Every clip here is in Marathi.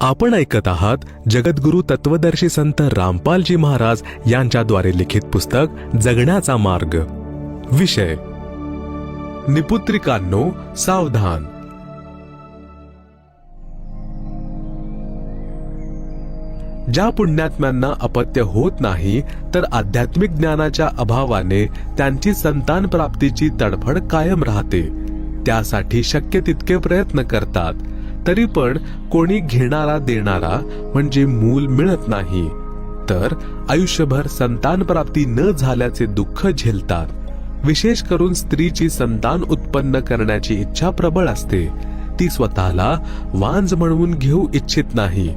आपण ऐकत आहात जगद्गुरु तत्वदर्शी संत रामपालजी महाराज यांच्याद्वारे लिखित पुस्तक जगण्याचा मार्ग. विषय. निपुत्रिकांनो सावधान. ज्या पुण्यात्म्यांना अपत्य होत नाही तर आध्यात्मिक ज्ञानाच्या अभावाने त्यांची संतान प्राप्तीची तडफड कायम राहते. त्यासाठी शक्य तितके प्रयत्न करतात. तरी पण कोणी घेणारा देणारा म्हणजे मूल मिळत नाही. तर आयुष्यभर संतान प्राप्ती न झाल्याचे दुःख झेलतात. विशेष करून स्त्रीची संतान उत्पन्न करण्याची इच्छा प्रबळ असते. ती स्वतःला वांज म्हणवून घेऊ इच्छित नाही.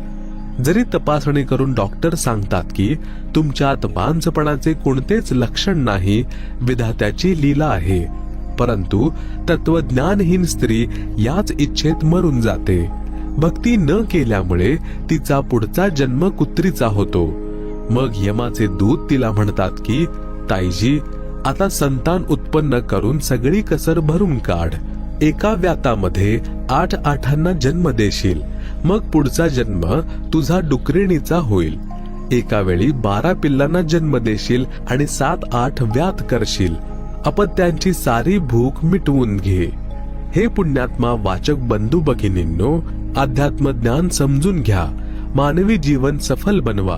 जरी तपासणी करून डॉक्टर सांगतात की तुमच्यात वांजपणाचे कोणतेच लक्षण नाही विधात्याची लीला आहे. परंतु तत्वज्ञानहीन स्त्री याच इच्छेत मरून जाते. भक्ती न केल्यामुळे तिचा पुढचा जन्म कुत्रीचा होतो. मग यमाचे दूत तिला म्हणतात की ताईजी आता संतान उत्पन्न करून सगळी कसर भरून काढ. एका व्यातामध्ये आठ आठांना जन्म देशील. मग पुढचा जन्म तुझा डुकरिणीचा होईल. एका वेळी बारा पिल्लांना जन्म देशील आणि सात आठ व्यात करशील. अपत्यांची सारी भूक मिटवून घे. हे पुण्यात्मा वाचक बंधू भगिनींनो अध्यात्म ज्ञान समजून घ्या. मानवी जीवन सफल बनवा.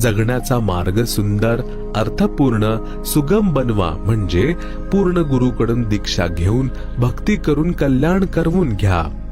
जगण्याचा मार्ग सुंदर अर्थपूर्ण सुगम बनवा. म्हणजे पूर्ण गुरुकडून दीक्षा घेऊन भक्ती करून कल्याण करवून घ्या.